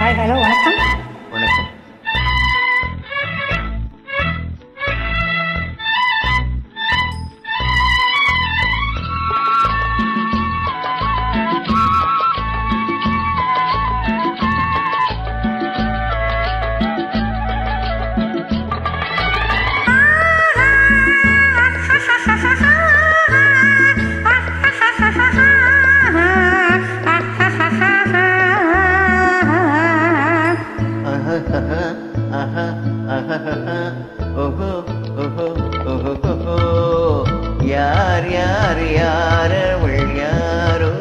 Hi hello வணக்கம் யார் யார் யார் அவள் யாரோ?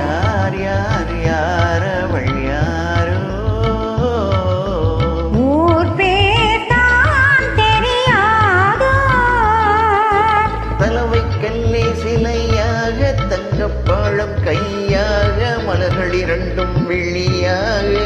யார் யார் யார் அவள் யாரோ? தலைவை கல்லே சிலையாக பழம் கையாக மலர்கள் இரண்டும் வெள்ளியாக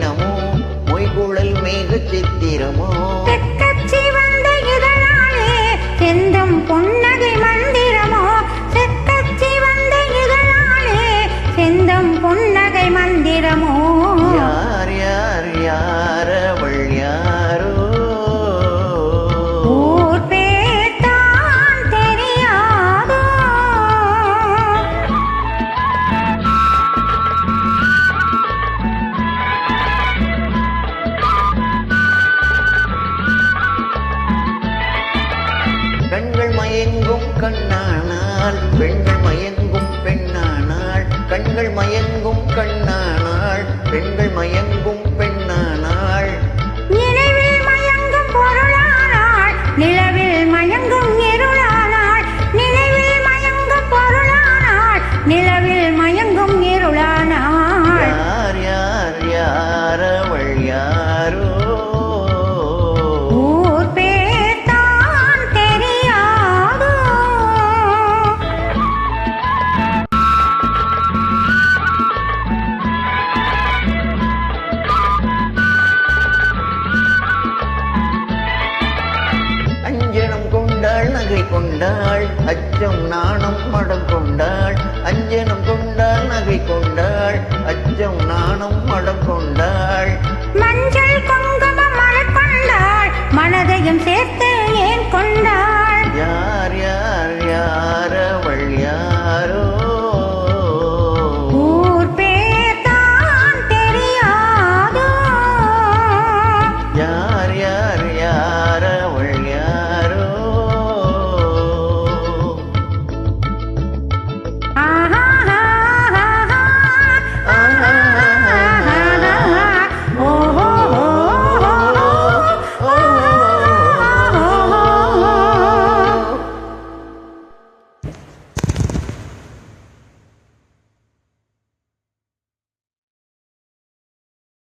திரள் மொய்குழல் மேக சித்திரமோ? தெக்கச்சி வந்த கண்ணானால் பெண்கள் மயங்கும் பெண்ணானால் கண்கள் மயங்கும் கண்ணானால் பெண்கள் மயங்கும் பெண்ணானால் நினைவில் மயங்கும் பொருளானாள் நிலவில் மயங்கும் இருளானாள். நினைவில் மயங்கும் பொருளானாள் நிலவில் மயங்கும் இருளானாள். யார் யார் யார் அவள் யாரோ? கொண்டாள் அச்சம் நாணம் மடம் கொண்டாள் அஞ்சனம் கொண்டாள் நகை கொண்டாள் அச்சம் நாணம் மடம் கொண்டாள். மஞ்சள் குங்குமம் மலர் கொண்டாள் மனதையும் சேர்த்து ஏன் கொண்டாள்?